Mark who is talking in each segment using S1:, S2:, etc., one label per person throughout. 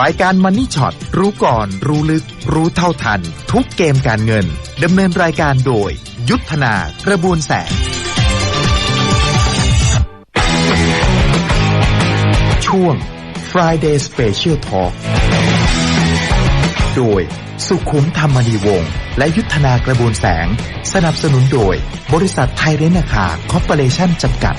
S1: รายการมันนี่ช็อตรู้ก่อน รู้ลึก รู้เท่าทัน ทุกเกมการเงินดำเนินรายการโดย ยุทธนากระบวนแสงช่วง Friday Special Talk โดยสุขุมธรรมนีวงศ์และยุทธนากระบวนแสง สนับสนุนโดย บริษัทไทยเรนนาคาคอร์ปอเรชั่นจำกัด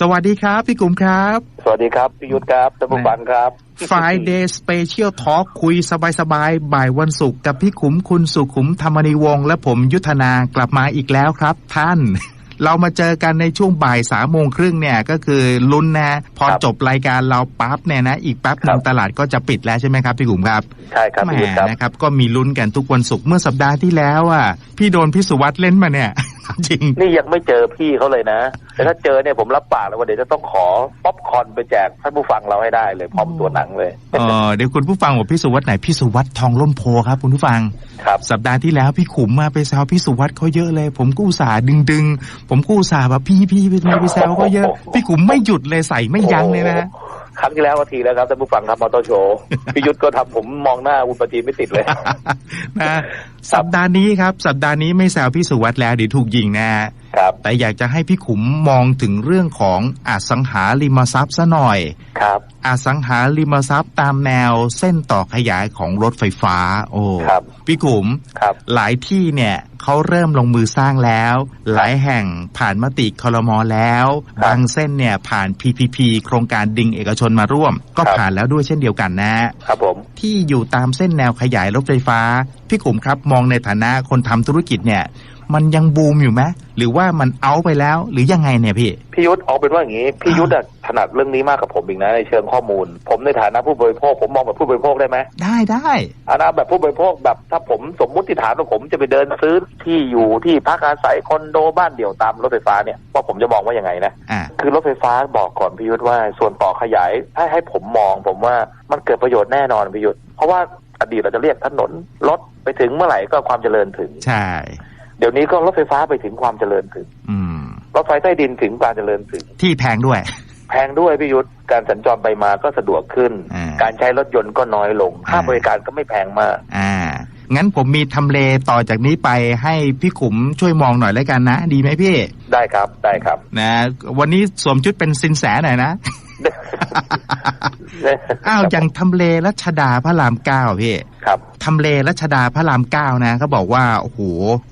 S1: สวัสดีครับ พี่กลุ่มครับ
S2: ส วัสดีครับพี่ยุทธครับท่านผู้ฟังครับ
S1: Friday Special Talk คุยสบายๆบ่ายวันศุกร์กับพี่ขุมคุณสุขุมธรรมนีวงศ์และผมยุทธนากลับมาอีกแล้วครับ ท่าน เรามาเจอกันในช่วงบ่ายสามโมงครึ่งเนี่ยก็คือลุ้นนะ พอ
S2: ครับ
S1: จบรายการเราปั๊บเนี่ยนะ อีกแป๊บหนึ่
S2: ค
S1: ง
S2: รับ
S1: ตลาดก็จะปิดแล้วใช่ไหมครับพี่ขุมครับ
S2: ใช่ครับ
S1: แหม
S2: พี่ยุทธครับ
S1: นะครับ ก็มีลุ้นกันทุกวันศุกร์เมื่อสัปดาห์ที่แล้วอะพี่โดนพี่สุวัสด์เล่นมาเนี่ยจริง
S2: นี่ยังไม่เจอพี่เขาเลยนะ แต่ถ้าเจอเนี่ยผมรับปากเลยว่าเดี๋ยวจะต้องขอป๊อปคอร์นไปแจกท่านผู้ฟังเราให้ได้เลยพร้อมตัวหนังเลย
S1: เออเดี๋ยวคุณผู้ฟังบอกพี่สุวัสด์ไหนพี่สุวัสด์ทองล่มโพครับคุณผู้ฟัง
S2: ครับ
S1: สัปดาห์ที่แล้วพี่ขุมมาไปแซวพี่สุวัสด์เขาเยอะเลย ผมกู้สาห์ดึงดึงๆผมกู้สาห์แบบพี่พี่ไปทำไมไปแซวเขาเยอะ พี่ขุมไม่หยุดเลยใส่ไม่ยั้งเลยนะ
S2: โอ้โห ครั้งที่แล้วก็ทีแล้วครับท่านผู้ฟังครับมอเตอร์โชว์พี่ยุทธก็ทำผมมองหน้าอุปจีไม่ติดเลย
S1: นะสัปดาห์นี้ครับ สัปดาห์นี้ไม่แซวพี่สุวัสด์แล้วเดี๋ยวถูกยิงนะ
S2: ครับ
S1: แต่อยากจะให้พี่ขุมมองถึงเรื่องของอสังหาริมทรัพย์ซะหน่อย
S2: ครับ
S1: อสังหาริมทรัพย์ตามแนวเส้นต่อขยายของรถไฟฟ้า โอ้
S2: ครับ
S1: พี่ขุม
S2: ครับ
S1: หลายที่เนี่ยเขาเริ่มลงมือสร้างแล้ว หลายแห่งผ่านมติคอรมอแล้ว
S2: ครับ
S1: บางเส้นเนี่ยผ่าน PPP โครงการดึงเอกชนมาร่วม ก็
S2: ครับ
S1: ผ่านแล้วด้วยเช่นเดียวกันนะ
S2: ครับผม
S1: ที่อยู่ตามเส้นแนวขยายรถไฟฟ้า พี่ขุมครับมองในฐานะคนทำธุรกิจเนี่ย มันยังบูมอยู่ไหมหรือว่ามันเอาไปแล้ว หรือยังไงเนี่ยพี่
S2: พี่ยุทธเอาเป็นว่าอย่างนี้พี่ยุทธอะถนัดเรื่องนี้มากกับผมอีกนะในเชิงข้อมูล ผมในฐานะผู้บริโภคผมมองแบบผู้บริโภคได้ไหม
S1: ได้ได้
S2: อานะแบบผู้บริโภคแบบถ้าผมสมมุติฐานว่าผมจะไปเดินซื้อที่อยู่ที่พักอาศัยคอนโดบ้านเดี่ยวตามรถไฟฟ้าเนี่ยว่าผมจะมองว่ายังไงนะ
S1: อ่า
S2: คือรถไฟฟ้าบอกก่อนพิยุทธ์ว่าส่วนต่อขยายถ้าให้ผมมองผมว่ามันเกิดประโยชน์แน่นอนพิยุทธ์เพราะว่าอดีตเราจะเรียกถนนรถไปถึงเมื่อไหร่ก็ความเจริญถึง
S1: ใช่
S2: เดี๋ยวนี้ก็รถไฟฟ้าไปถึงความเจริญถึง
S1: อืม
S2: รถไฟใต้ดินถึงความเจริญถึง
S1: ที่แพงด้วย
S2: แพงด้วยพิยุทธ์การสัญจรไปมาก็สะดวกขึ้น
S1: อ่า
S2: การใช้รถยนต์ก็น้อยลงค่า
S1: อ่า
S2: บริการก็ไม่แพงมาก
S1: อ่างั้นผมมีทำเลต่อจากนี้ไปให้พี่ขุมช่วยมองหน่อยแล้วกันนะ ดีไหมพี่
S2: ได้ครับได้ครับ
S1: นะ วันนี้สวมชุดเป็นสินแสหน่อยนะ อ้าวอย่างทำเลรัชดาพระรามเก้าพี่
S2: ครับ
S1: ทำเลรัชดาพระรามเก้านะเขาบอกว่าโอ้โห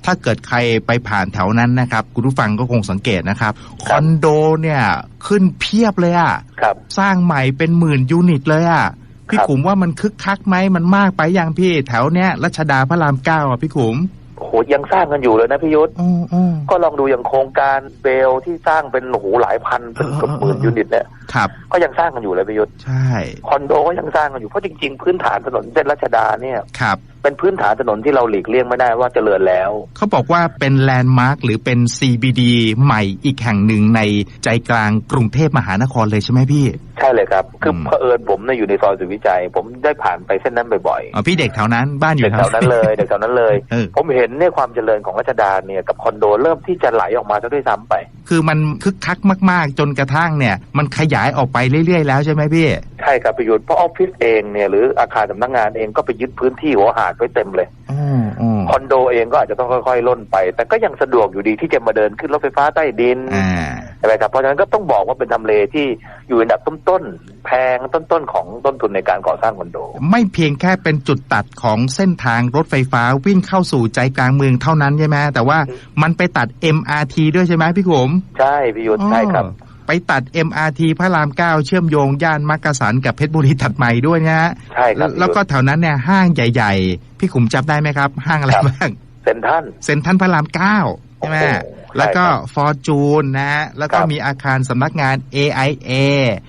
S1: ถ้าเกิดใครไปผ่านแถวนั้นนะครับคุณผู้ฟังก็คงสังเกตนะครับ คอนโดเนี่ยขึ้นเพียบเลยอะ
S2: ครับ
S1: สร้างใหม่เป็นหมื่นยูนิตเลยอะพี่
S2: ครับ
S1: ขุมว่ามันคึกคักไหมมันมากไปยังพี่ แถวเนี้ยรัชดาพระรามเก้าอะพี่ขุม
S2: โอ้โหยังสร้างกันอยู่เลยนะพี่ยุทธ
S1: โอ้โอ้
S2: ก็ลองดูอย่างโครงการเบลที่สร้างเป็นโอ้โหหลายพันเป็นเกือบหมื่นยูนิตเนี่ยครับก็ยังสร้างกันอยู่เลยพิยุทธ์
S1: ใช่
S2: คอนโดก็ยังสร้างกันอยู่เพราะจริงๆพื้นฐานถนนเส้นรัชดาเนี่ย
S1: ครับ
S2: เป็นพื้นฐานถนนที่เราหลีกเลี่ยงไม่ได้ว่าเจริญแล้ว
S1: เขาบอกว่าเป็นแลนด์มาร์คหรือเป็น CBD ใหม่อีกแห่งหนึ่งในใจกลางกรุงเทพมหานครเลยใช่ไหมพี่
S2: ใช่เลยครับ คืออ
S1: ม
S2: เผอิญผมเนี่ยอยู่ในซอยสุวิจัย ผมได้ผ่านไปเส้นนั้นบ่อย
S1: อ๋อพี่เด็กแถวนั้นบ้านอ
S2: ๆ
S1: ยู่
S2: เด็กแถวนั้นเลยเด็กแถวนั้นเลย
S1: เออ
S2: ผมเห็นเนี่ยความเจริญของรัชดาเนี่ยกับคอนโดเริ่มที่จะไหลออกมาซะด้วยซ้ำไป
S1: คือมันคึกคักมาก ๆ จนกระทั่งเนี่ย มันขยายออกไปเรื่อย ๆ แล้วใช่ไหมพี่
S2: ใช่ครับประยุทธ์เพราะออฟฟิศเองเนี่ยหรืออาคารสำนักงานเองก็ไปยึดพื้นที่หัวหาดไว้เต็มเลย
S1: อ๋ออ๋อ
S2: คอนโดเองก็อาจจะต้องค่อยๆ ล่นไป แต่ก็ยังสะดวกอยู่ดีที่จะมาเดินขึ้นรถไฟฟ้าใต้ดิน
S1: อ่า
S2: ใช่ไหมครับเพราะฉะนั้นก็ต้องบอกว่าเป็นทำเลที่อยู่อันดับต้นๆแพงต้นๆของต้นทุนในการก่อสร้างคอนโด
S1: ไม่เพียงแค่เป็นจุดตัดของเส้นทางรถไฟฟ้าวิ่งเข้าสู่ใจกลางเมืองเท่านั้นใช่ไหมแต่ว่ามันไปตัด MRT ด้วยใช่ไหมพี่ขม
S2: ใช่พิยุทธ์ใช่ครับ
S1: อ๋อไปตัด MRT พระรามเก้าเชื่อมโยงย่านมักกะสันกับเพชรบุรีตัดใหม่ด้วยนะฮะ
S2: ใช่ค
S1: แล้
S2: รั
S1: ว
S2: บ
S1: แล้วก็แถวนั้นเนี่ยห้างใหญ่ๆ พี่ขุมจับได้ไหมครับ ห้างอะไร
S2: ครับ
S1: บ้าง
S2: เซ็นทรัน
S1: เซ็นทรัลพระรามเก้าใช่ไหม
S2: โอ้โห
S1: แล้วก็
S2: ใช่ครับ
S1: ฟอร์จูนนะฮะแล้วก็
S2: ครับ
S1: มีอาคารสำนักงาน AIA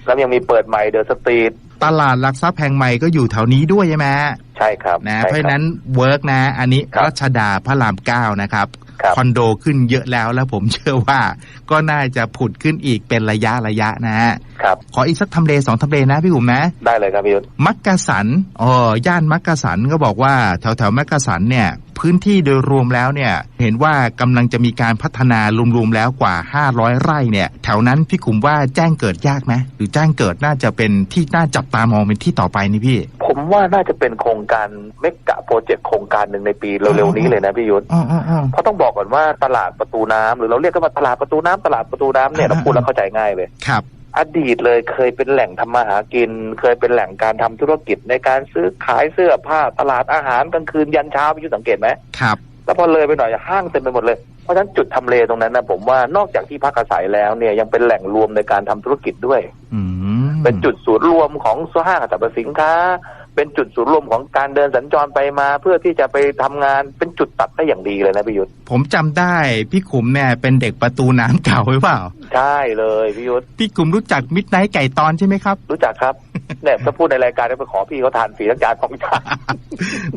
S2: แล้วยังมีเปิดใหม่เดอะสตรีท
S1: ตลาดหลักทรัพย์แห่งใหม่ก็อยู่แถวนี้ด้วยใช่ไหมฮะ
S2: ใช่ครับ
S1: นะ
S2: ใช่
S1: เพราะ
S2: ค
S1: ฉะ
S2: บ
S1: นั้นเวิร์กนะ อันนี้
S2: ครับ
S1: รัชดาพระรามเก้านะครับ
S2: ครับ
S1: คอนโดขึ้นเยอะแล้วแล้วผมเชื่อว่าก็น่าจะผุดขึ้นอีกเป็นระยะระยะนะฮะ
S2: ครับ
S1: ขออีกสักทำเลสองทำเลนะพี่กุ๋มนะ
S2: ได้เลยครับพิยุทธ์
S1: มักกะสันอ๋อย่านมักกะสันก็บอกว่าแถวแถวๆมักกะสันเนี่ย พื้นที่โดยรวมแล้วเนี่ยเห็นว่ากำลังจะมีการพัฒนารวมๆแล้วกว่า 500 ไร่เนี่ยแถวนั้นพี่ขุมว่าแจ้งเกิดยากไหมหรือแจ้งเกิดน่าจะเป็นที่น่าจับตามองเป็นที่ต่อไปนี่พี่
S2: ผมว่าน่าจะเป็นโครงการเมกะโปรเจกต์โครงการหนึ่งในปีเร็วๆนี้เลยนะพี่ยุทธ
S1: อ๋ออ๋ออ๋อ
S2: เพราะต้องบอกก่อนว่าตลาดประตูน้ำหรือเราเรียกกันว่าตลาดประตูน้ำตลาดประตูน้ำเนี่ย
S1: อ่า
S2: เราพูดแล้วเข้าใจง่ายเลย
S1: ครับ
S2: อดีตเลยเคยเป็นแหล่งทำมาหากิน เคยเป็นแหล่งการทำธุรกิจในการซื้อขายเสื้อผ้าตลาดอาหารกลางคืนยันเช้าพี่ยุทธสังเกตไหม
S1: ครับ
S2: แล้วพอเลยไปหน่อยห้างเต็มไปหมดเลย เพราะฉะนั้นจุดทำเลตรงนั้นนะผมว่านอกจากที่พักอาศัยแล้วเนี่ยยังเป็นแหล่งรวมในการทำธุรกิจด้วย
S1: อืม
S2: เป็นจุดศูนย์รวมของห้างสรรพสินค้า เป็นจุดศูนย์รวมของการเดินสัญจรไปมา เพื่อที่จะไปทำงานเป็นจุดตัดได้อย่างดีเลยนะพี่ยุทธ
S1: ผมจำได้พี่ขุมเนี่ยเป็นเด็กประตูน้ำเก่าหรือเปล่า
S2: ใช่เลยพี่ยุทธ
S1: พี่ขุมรู้จักมิดไนท์ไก่ตอนใช่ไหมครับ
S2: รู้จักครับเนี่ยถ้าพูดในรายการได้ไปขอพี่เขาทานฟรีทั้งจานสองจาน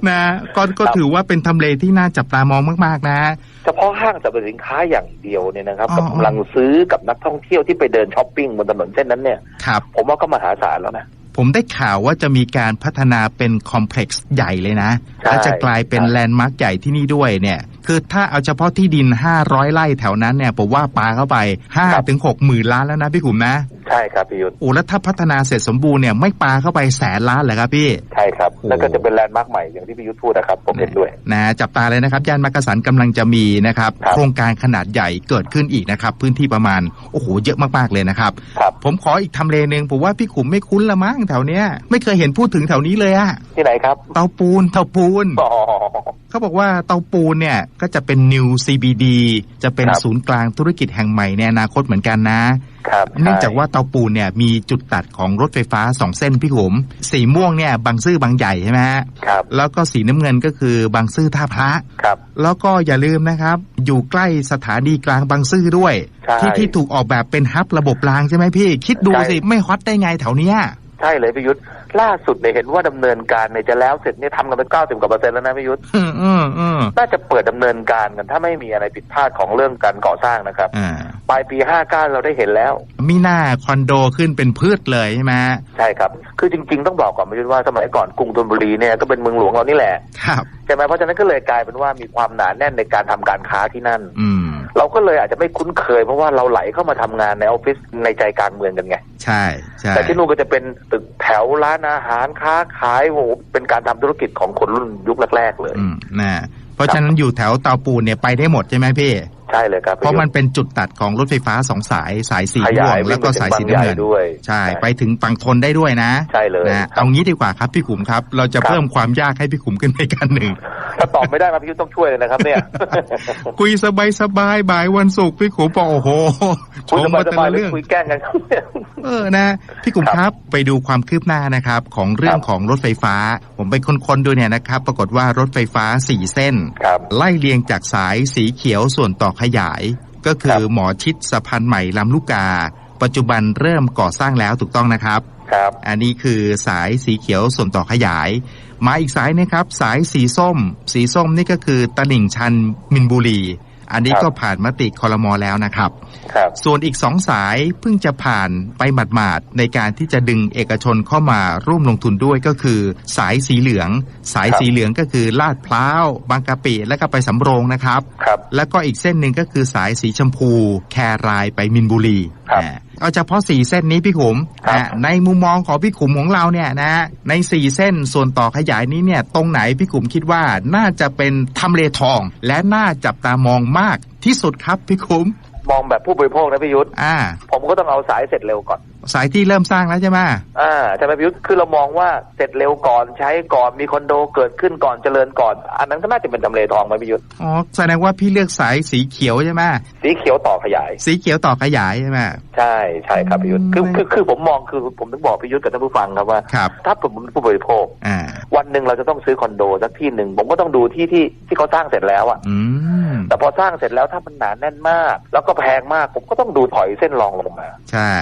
S1: นะก็ก็
S2: ครับ
S1: ถือว่าเป็นทำเลที่น่าจับตามองมาก ๆ นะ
S2: เฉพาะห้างสรรพสินค้าอย่างเดียวเนี่ยนะครับ
S1: อ๋อ
S2: กำลังซื้อกับนักท่องเที่ยวที่ไปเดินช้อปปิ้งบนถนนเส้นนั้นเนี่ย
S1: ครับ
S2: ผมว่าก็มหาศาลแล้วนะ
S1: ผมได้ข่าวว่าจะมีการพัฒนาเป็นคอมเพล็กซ์ใหญ่เลยนะ
S2: ใช่
S1: และจะกลายเป็น
S2: ครับ
S1: แลนด์มาร์คใหญ่ที่นี่ด้วยเนี่ย คือถ้าเอาเฉพาะที่ดิน 500ไร่แถวนั้นเนี่ยผมว่าปาเข้าไป5ถึง6หมื่นล้านแล้วนะพี่ขุมนะ
S2: ใช่ครับพี่ยุทธ
S1: โอ้แล้วถ้าพัฒนาเสร็จสมบูรณ์เนี่ยไม่ปาเข้าไปแสนล้านเหรอครับพี่
S2: ใช่ครับ แล้วก็
S1: โอ้
S2: จะเป็นแลนด์มาร์คใหม่อย่างที่พี่ยุทธพูดนะครับ ผมเห็นด้วย
S1: นะจับตาเลยนะครับย่านมักกะสันกำลังจะมีนะครับ
S2: ครับ
S1: โครงการขนาดใหญ่เกิดขึ้นอีกนะครับ พื้นที่ประมาณโอ้โหเยอะมากๆเลยนะครับ
S2: ครับ
S1: ผมขออีกทำเลหนึ่งผมว่าพี่ขุมไม่คุ้นละมั้งแถวเนี้ยไม่เคยเห็นพูดถึงแถวนี้เลยอะ
S2: ที่ไหนครับ
S1: เตาปูนเตาปูน
S2: อ๋อ
S1: เขาบอกว่าเตาปูนเนี่ยก็จะเป็น New CBD จะเป็น
S2: ครับ
S1: ศูนย์กลางธุรกิจแห่งใหม่ในอนาคตเหมือนกันนะ
S2: ครับ
S1: เนื่องจาก
S2: ใช่
S1: ว่าเตาปูนเนี่ยมีจุดตัดของรถไฟฟ้าสองเส้นพี่ขุมสีม่วงเนี่ยบางซื่อบางใหญ่ใช่ไหมฮะ
S2: ครับ
S1: แล้วก็สีน้ำเงินก็คือบางซื่อท่าพระ
S2: ครับ
S1: แล้วก็อย่าลืมนะครับ อยู่ใกล้สถานีกลางบางซื่อด้วย
S2: ใช่
S1: ที่ที่ถูกออกแบบเป็นฮับระบบรางใช่ไหมพี่ คิดดู
S2: ใช่
S1: สิไม่ฮอตได้ไงแถวเนี้ย
S2: ใช่เลยพี่ยุทธล่าสุดเนี่ยเห็นว่าดำเนินการเนี่ยจะแล้วเสร็จเนี่ยทำกันไปเก้าสิบกว่าเปอร์เซ็นต์แล้วนะพี่ยุทธ
S1: อืมอืมอืม
S2: น่าจะเปิดดำเนินการกัน ถ้าไม่มีอะไรผิดพลาดของเรื่องการก่อสร้างนะครับ
S1: อ่า
S2: ปลายปีห้าเก้าเราได้เห็นแล้ว
S1: มีหน้าคอนโดขึ้นเป็นพืชเลยใช่ไหม
S2: ใช่ครับ คือจริง ๆ ต้องบอกก่อนพี่ยุทธว่าสมัยก่อนกรุงธนบุรีเนี่ยก็เป็นเมืองหลวงเรานี่แหละ
S1: ครับ
S2: ใช่ไหมเพราะฉะนั้นก็เลยกลายเป็นว่ามีความหนาแน่นในการทำการค้าที่นั่น
S1: อืม
S2: เราก็เลยอาจจะไม่คุ้นเคย เพราะว่าเราไหลเข้ามาทำงานในออฟฟิศในใจกลางเมืองกันไง
S1: ใช่ใช่
S2: แต่ที่นู่นก็จะเป็นตึกแถวร้านอาหารค้าขายโหเป็นการทำธุรกิจของคนรุ่นยุคแรกๆเลย
S1: อืมนะเพราะฉะนั้นอยู่แถวเตาปูนเนี่ยไปได้หมดใช่ไหมพี่
S2: ใช่เลยครับ
S1: เพราะมันเป็นจุดตัดของรถไฟฟ้าสองสายสายสี
S2: ข
S1: ม่
S2: ยาว
S1: ง
S2: ย
S1: แล้วก็สายสีน้ำเงิน
S2: ด้วย
S1: ใช่ ไปถึงฝั่งทนได้ด้วยนะ
S2: ใช่เลย
S1: นะเอางี้ดีกว่าครับพี่ขุมครับ เราจะ
S2: ครับ
S1: เพิ่มความยากให้พี่ขุมขึ้นไปกันหนึ่ง
S2: ถ้าตอบไม่ได้มาพี่ยุทธต้องช่วยเลยนะครับ เนี่ย
S1: คุยสบายสบายๆบ่ายวันศุกร์พี่ขุมบอกโอ้โหช
S2: คุย
S1: ม
S2: ส
S1: มาแต่
S2: บาย
S1: ละ
S2: ๆหรือ
S1: เรื่อง
S2: คุยแกล้งกันครับเนี่ย
S1: เออนะพี่ขุม
S2: ครับ
S1: ครับไปดูความคืบหน้านะครับ ของเรื่อง
S2: ครับ
S1: ของรถไฟฟ้า ผมไปค้นๆดูเนี่ยนะครับ ปรากฏว่ารถไฟฟ้าสี่เส้น
S2: ครับ
S1: ไล่เรียงจากสายสีเขียวส่วนต่อขยาย ก็คื
S2: ครั
S1: อบหมอชิดสะพานใหม่ลำลูกกา ปัจจุบันเริ่มก่อสร้างแล้วถูกต้องนะครับ
S2: ครับ
S1: อันนี้คือสายสีเขียวส่วนต่อขยาย มาอีกสายนะครับ สายสีส้ม สีส้มนี่ก็คือตลิ่งชันมินบุรี อันนี้
S2: ครับ
S1: ก็ผ่านมติคอรมอแล้วนะครับ
S2: ครับ
S1: ส่วนอีกสองสายเพิ่งจะผ่านไปหมาดๆในการที่จะดึงเอกชนเข้ามาร่วมลงทุนด้วยก็คือ สายสีเหลือง สาย
S2: ครับ
S1: สีเหลืองก็คือลาดพร้าว บางกะปิและก็ไปสำโรงนะครับ
S2: ครับ
S1: แล้วก็อีกเส้นหนึ่งก็คือสายสีชมพู แครายไปมินบุรี
S2: ครับ
S1: อ่าเอาเฉพาะสี่เส้นนี้พี่ขุม
S2: ครับ
S1: อ่าในมุมมองของพี่ขุมของเราเนี่ยนะในสี่เส้นส่วนต่อขยายนี้เนี่ยตรงไหนพี่ขุมคิดว่าน่าจะเป็นทำเลทอง และน่าจับตามองมากที่สุดครับพี่ขุม
S2: มองแบบผู้บริโภคนะพี่ยุทธ
S1: อ่า
S2: ผมก็ต้องเอาสายเสร็จเร็วก่อน
S1: สายที่เริ่มสร้างแล้วใช่ไหม
S2: อ่าใช่ไหมพี่ยุทธคือเรามองว่าเสร็จเร็วก่อนใช้ก่อนมีคอนโดเกิดขึ้นก่อนเจริญก่อน อันนั้นก็น่าจะเป็นทำเลทองไหมพี่ยุทธ
S1: อ๋อแสดงว่าพี่เลือกสายสีเขียวใช่ไหม
S2: สีเขียวต่อขยาย
S1: สีเขียวต่อขยายใช่ไหม
S2: ใช่ใช่ครับพี่ยุทธคือ
S1: อืม
S2: คือคือผมมองคือผมถึงบอกพี่ยุทธกับท่านผู้ฟังครับว่า
S1: ครับ
S2: ถ้าผมเป็นผู้บริโภค
S1: อ่า
S2: วันหนึ่งเราจะต้องซื้อคอนโดสักที่หนึ่งผมก็ต้องดูที่ที่ที่เขาสร้างเสร็จแล้วอะ
S1: อืม
S2: แต่พอสร้างเสร็จแล้วถ้ามันหนาแน่นมาก แล้วก็แพงมากผมก็ต้องดูถอยเส้นรองลงมา
S1: ใช่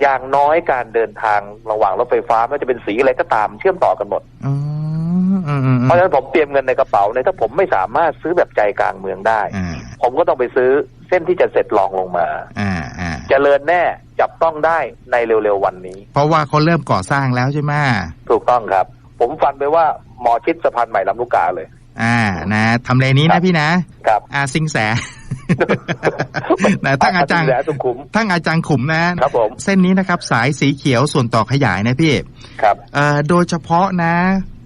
S2: อย่างน้อยการเดินทางระหว่างรถไฟฟ้าไม่ว่าจะเป็นสีอะไรก็ตามเชื่อมต่อกันหมด
S1: อ๋ออืมอืม
S2: เพราะฉะนั้นผมเตรียมเงินในกระเป๋าเนี่ยถ้าผมไม่สามารถซื้อแบบใจกลางเมืองได้
S1: อ่า
S2: ผมก็ต้องไปซื้อเส้นที่จะเสร็จรองลงมา
S1: อ่าอ่า
S2: เจริญแน่จับต้องได้ในเร็วๆวันนี้
S1: เพราะว่าเขาเริ่มก่อสร้างแล้วใช่ไหม
S2: ถูกต้องครับ ผมฟันไปว่าหมอชิดสะพานใหม่ลำลูกกาเลย
S1: อ่านะทำเลนี้
S2: ครั
S1: นะ
S2: บ
S1: พี่นะครับ อ่าสิงแส นะทั้งอาจารย์
S2: แสสุขุม
S1: ทั้งอาจารย์ขุมนะ
S2: ครับผม
S1: เส้นนี้นะครับ สายสีเขียวส่วนต่อขยายนะพี่
S2: ครับ
S1: เอ่อโดยเฉพาะนะ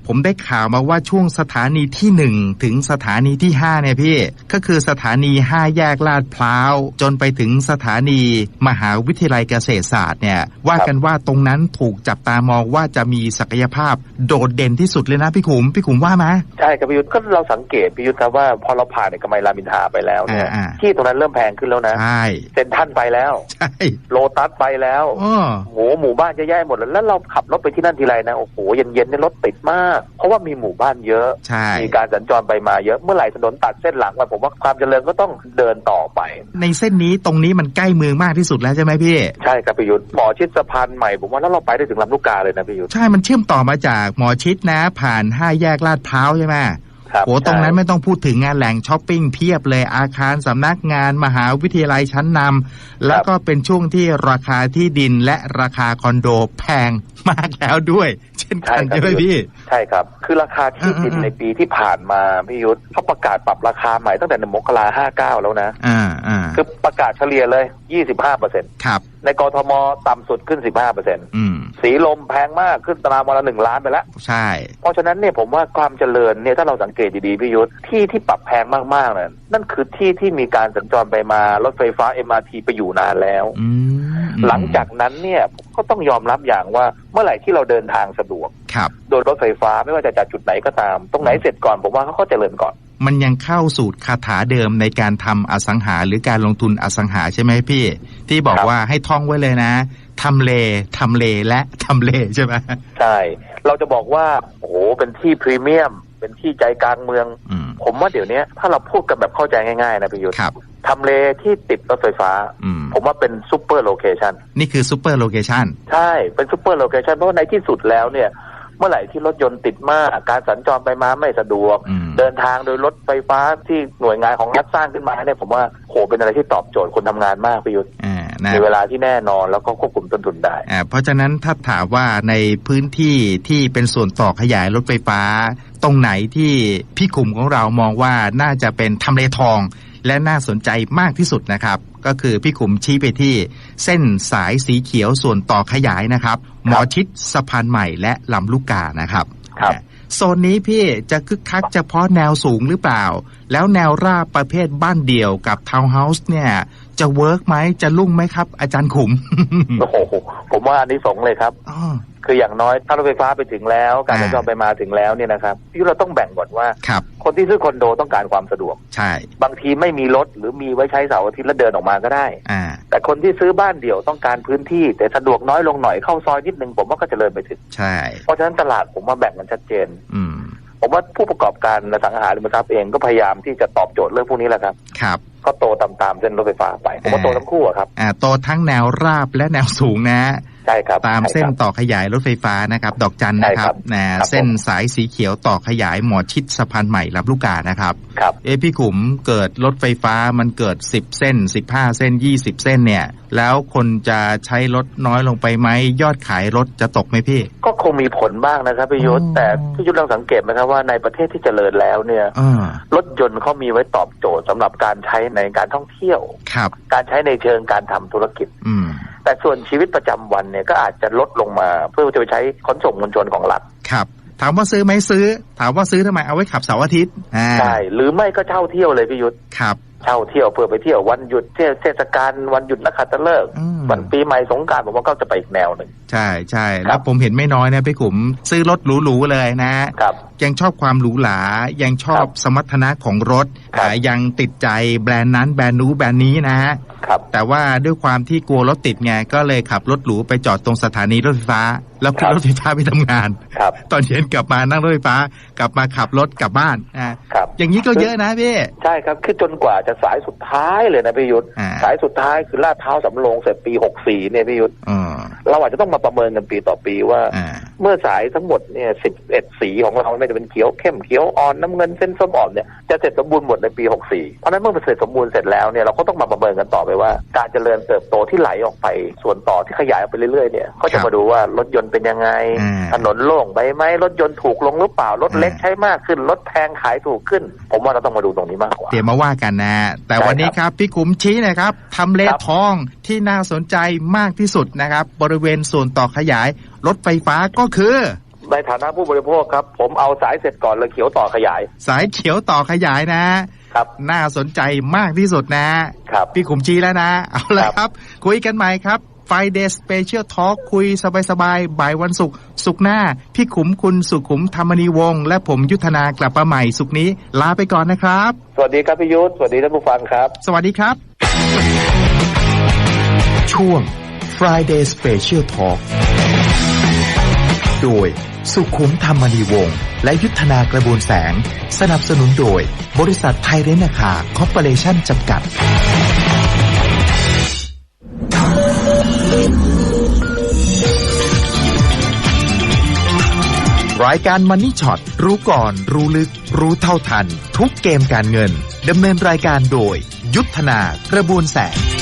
S1: ผมได้ข่าวมาว่าช่วงสถานีที่หนึ่งถึงสถานีที่ห้าเนี่ยพี่ ก็คือสถานีห้าแยกลาดพร้าว จนไปถึงสถานีมหาวิทยาลัยเกษตรศาสตร์เนี่ยว่ากันว่าตรงนั้นถูกจับตามองว่าจะมีศักยภาพโดดเด่นที่สุดเลยนะพี่ขุมพี่ขุมว่าไหม
S2: ใช่ครับพี่ยุทธก็เราสังเกตพี่ยุทธครับว่าพอเราผ่านในกำไมรามอินทราไปแล้วเนี่ย
S1: อ่า
S2: ที่ตรงนั้นเริ่มแพงขึ้นแล้วนะ
S1: ใช่
S2: เซ็นทรันไปแล้ว
S1: ใช่
S2: โลตัสไปแล้ว
S1: อ้อ
S2: โหหมู่บ้านเยอะแยะหมดเลยแล้วเราขับรถไปที่นั่นทีไรนะโอ้โหเย็นๆเนี่ยรถติดมากเพราะว่ามีหมู่บ้านเยอะ
S1: ใช่
S2: มีการสัญจรไปมาเยอะเมื่อไหร่ถนนตัดเส้นหลังไปผมว่าความเจริญก็ต้องเดินต่อไป
S1: ในเส้นนี้ตรงนี้มันใกล้เมืองมากที่สุดแล้วใช่ไหมพี่
S2: ใช่ครับพี่ยุทธหมอชิดสะพานใหม่ผมว่าแล้วเราไปได้ถึงลำลูกกาเลยนะพี่ยุทธ
S1: ใช่มันเชื่อมต่อมาจากหมอชิดนะ ผ่านห้าแยกลาดพร้าวใช่ไหม
S2: ครับ
S1: โหตรงนั้น
S2: ใช่
S1: ไม่ต้องพูดถึงงานแหล่งช้อปปิ้งเพียบเลยอาคารสำนักงานมหาวิทยาลัยชั้นนำแล้วก็เป็นช่วงที่ราคาที่ดินและราคาคอนโดแพงมากแล้วด้วยเช่นกันใช่ไหมพี่
S2: ใช่ครับ คือราคาที่ดิน
S1: อืมๆๆ
S2: ในปีที่ผ่านมาพี่ยุทธเขาประกาศปรับราคาใหม่ตั้งแต่ในมกราห้าเก้าแล้วนะ
S1: อ่าอ่า
S2: คือประกาศเฉลี่ยเลยยี่สิบห้าเปอร์เซ็นต์
S1: ครับ
S2: ในกทมต่ำสุดขึ้นสิบห้าเปอร์เซ็นต์
S1: อืม
S2: สีลมแพงมากขึ้นตารางวันละหนึ่งล้านไปแล้ว
S1: ใช่
S2: เพราะฉะนั้นเนี่ยผมว่าความเจริญเนี่ยถ้าเราสังเกตดีๆพี่ยุทธที่ที่ปรับแพงมากๆเนี่ยนั่นคือที่ที่มีการสัญจรไปมารถไฟฟ้า MRT ไปอยู่นานแล้ว
S1: อืม
S2: หลังจากนั้นเนี่ยก็ต้องยอมรับอย่างว่าเมื่อไหร่ที่เราเดินทางสะดวก
S1: ครับ
S2: โดยรถไฟฟ้าไม่ว่าจะจากจุดไหนก็ตาม ตรงไหนเสร็จก่อนผมว่าเขาก็เจริญก่อน
S1: มันยังเข้าสูตรคาถาเดิมในการทำอสังหาหรือการลงทุนอสังหาใช่ไหมพี่ ที่บอก
S2: ครับ
S1: ว่าให้ท่องไว้เลยนะทำเลทำเลและทำเลใช่ไหม
S2: ใช่ เราจะบอกว่าโอ้โหเป็นที่พรีเมียม เป็นที่ใจกลางเมือง
S1: อืม
S2: ผมว่าเดี๋ยวนี้ถ้าเราพูดกันแบบเข้าใจง่ายๆนะพี่ยุทธ
S1: ครับ
S2: ทำเลที่ติดรถไฟฟ้า
S1: อืม
S2: ผมว่าเป็นซูเปอร์โลเคชัน
S1: นี่คือซูเปอร์โลเคชัน
S2: ใช่ เป็นซูเปอร์โลเคชันเพราะว่าในที่สุดแล้วเนี่ย เมื่อไหร่ที่รถยนต์ติดมาก การสัญจรไปมาไม่สะดวก
S1: อืม
S2: เดินทางโดยรถไฟฟ้าที่หน่วยงานของรัฐสร้างขึ้นมาเนี่ยผมว่าโหเป็นอะไรที่ตอบโจทย์คนทำงานมากพี่ยุทธ
S1: อ่านะ
S2: ในเวลาที่แน่นอนแล้วก็ควบคุมต้นทุนได้
S1: อ่าเพราะฉะนั้นถ้าถามว่าในพื้นที่ที่เป็นส่วนต่อขยายรถไฟฟ้า ตรงไหนที่พี่ขุมของเรามองว่าน่าจะเป็นทำเลทอง และน่าสนใจมากที่สุดนะครับ ก็คือพี่ขุมชี้ไปที่ เส้นสายสีเขียวส่วนต่อขยายนะครับหมอชิดสะพานใหม่และลำลูกกานะครับ
S2: ครับ
S1: อ่าโซนนี้พี่จะคึกคักเฉพาะแนวสูงหรือเปล่า แล้วแนวราบประเภทบ้านเดี่ยวกับทาวน์เฮาส์เนี่ย จะเวิร์กไหมจะลุ่งไหมครับ อาจารย์ขุม
S2: โอ้โหผมว่าอันนี้สงส์เลยครับ
S1: อ๋อ
S2: คืออย่างน้อยถ้ารถไฟฟ้าไปถึงแล้ว การ
S1: อ่า
S2: สัญจรไปมาถึงแล้วเนี่ยนะครับที่เราต้องแบ่งก่อนว่า
S1: ครับ
S2: คนที่ซื้อคอนโดต้องการความสะดวก
S1: ใช่
S2: บางทีไม่มีรถหรือมีไว้ใช้เสาร์อาทิตย์แล้วเดินออกมาก็ได้
S1: อ่า
S2: แต่คนที่ซื้อบ้านเดี่ยวต้องการพื้นที่ แต่สะดวกน้อยลงหน่อยเข้าซอยนิดนึงผมว่าก็เจริญไปถึง
S1: ใช่
S2: เพราะฉะนั้นตลาดผมว่าแบ่งกันชัดเจน
S1: อืม
S2: ผมว่าผู้ประกอบการอสังหาริมทรัพย์เองก็พยายามที่จะตอบโจทย์เรื่องพวกนี้แหละครับ
S1: ครับ
S2: ก็โตตามๆเส้นรถไฟฟ้าไปผมว่าโตทั้งคู่อะครับ
S1: อ่าโตทั้งแนวราบและแนวสูงนะ
S2: ใช่ครับ
S1: ตาม
S2: ใช่
S1: เส้น
S2: ครับ
S1: ต่อขยายรถไฟฟ้านะครับ ดอกจัน
S2: ใช่
S1: นะค
S2: ครั
S1: รับบนะครับเส้นสายสีเขียวต่อขยายหมอชิดสะพานใหม่รับลูกกานะครับ
S2: ครับ
S1: เอะพี่ขุมเกิดรถไฟฟ้ามันเกิด10เส้น15เส้น20เส้นเนี่ย แล้วคนจะใช้รถน้อยลงไปไหมยอดขายรถจะตกไหมพี่
S2: ก็คงมีผลบ้างนะครับพี่ยุทธ
S1: อ๋อ
S2: แต่พี่ยุทธลองสังเกตไหมครับว่าในประเทศที่เจริญแล้วเนี่ย
S1: อ่าร
S2: ถยนต์เขามีไว้ตอบโจทย์สำหรับการใช้ในการท่องเที่ยว
S1: ครับ
S2: การใช้ในเชิงการทำธุรกิจ
S1: อืม
S2: แต่ส่วนชีวิตประจำวันเนี่ยก็อาจจะลดลงมา เพื่อจะไปใช้ขนส่งมวลชนของรัฐ
S1: ครับถามว่าซื้อไหมซื้อ ถามว่าซื้อทำไมเอาไว้ขับเสาร์อาทิตย์อ่า
S2: ใช่หรือไม่ก็เช่าเที่ยวเลยพี่ยุทธ
S1: ครับ
S2: เช่าเที่ยวเพื่อไปเที่ยววันหยุดเที่ยวเทศกาลวันหยุดนักขัตฤกษ์
S1: อืม
S2: วันปีใหม่สงกรารผมว่าก็จะไปอีกแนวหนึ่ง
S1: ใช่ใช่
S2: ครั
S1: แล้ว
S2: บ
S1: ผมเห็นไม่น้อยนะพี่ขุมซื้อรถหรูๆเลยนะ
S2: ครับ
S1: ยังชอบความหรูหรายังชอบ
S2: ครับ
S1: สมรรถนะของรถ
S2: ครับ
S1: อ่ายังติดใจแบรนด์นั้นแบรนด์นู้นแบรนด์นี้นะฮะ
S2: ครับ
S1: แต่ว่าด้วยความที่กลัวรถติดไงก็เลยขับรถหรูไปจอดตรงสถานีรถไฟฟ้า แล้วขึ้น
S2: ครับ
S1: รถไฟฟ้าไปทำงาน
S2: ครับ
S1: ตอนเย็นกลับมานั่งรถไฟฟ้ากลับมาขับรถกลับบ้านอ่า
S2: ครับ
S1: อย่างนี้ก็เยอะนะพี่
S2: ใช่ครับคือจนกว่าจะสายสุดท้ายเลยนะพี่ยุทธ
S1: อ่า
S2: สายสุดท้ายคือลาดเท้าวสำโรงเสร็จปี64เนี่ยพี่ยุทธ
S1: อ๋อ
S2: เราอาจจะต้องมาประเมินกันปีต่อปีว่า
S1: อ่า
S2: เมื่อสายทั้งหมดเนี่ยสิบเอ็ดสีของเราไม่ว่าจะเป็นเขียวเข้มเขียวอ่อนน้ำเงินเส้นส้มอ่อนเนี่ยจะเสร็จสมบูรณ์หมดในปี 64 เพราะฉะนั้นเมื่อมันเสร็จสมบูรณ์เสร็จแล้วเนี่ยเราก็ต้องมาประเมินกันต่อไปว่า การเจริญเติบโตที่ไหลออกไปส่วนต่อที่ขยายออกไปเรื่อยๆเนี่ยก็
S1: ครั
S2: จะ
S1: บ
S2: มาดูว่ารถยนต์เป็นยังไง
S1: อ่า
S2: ถนนโล่งไปไหมรถยนต์ถูกลงหรือเปล่ารถเล็ก
S1: อ่า
S2: ใช้มากขึ้นรถแพงขายถูกขึ้น ผมว่าเราต้องมาดูตรงนี้มากกว่า
S1: เดี๋ยวมาว่ากันนะ แต่
S2: ใช่
S1: วันนี้ครับพี่ขุมชี้หนะครับทำเล
S2: ครับ
S1: ทองที่น่าสนใจมากที่สุดนะครับบริเวณส่วนต่อขยายรถไฟฟ้าก็คือ
S2: ในฐานะผู้บริโภคครับ ผมเอาสายเสร็จก่อนเลยเขียวต่อขยาย
S1: สายเขียวต่อขยายนะ
S2: ครับ
S1: น่าสนใจมากที่สุดนะ
S2: ครับ
S1: พี่ขุมชี้แล้วนะ เอาละ
S2: ครับ
S1: ครับ คุยกันใหม่ครับ Friday Special Talk คุยสบายๆบ่ายวันศุกร์ศุกร์หน้า พี่ขุมคุณสุขุมธรรมนีวงศ์และผมยุทธนากลับมาใหม่ศุกร์นี้ ลาไปก่อนนะครับ
S2: สวัสดีครับพี่ยุทธสวัสดีท่านผู้ฟังครับ
S1: สวัสดีครับ ช่วง Friday Special Talk โดย สุขุมธรรมนีวงศ์และยุทธนากระบวนแสง สนับสนุนโดย บริษัทไทยเรนนาคาคอร์ปอเรชั่นจำกัด รายการมันนี่ช็อตรู้ก่อน รู้ลึก รู้เท่าทัน ทุกเกมการเงินดำเนินรายการโดย ยุทธนากระบวนแสง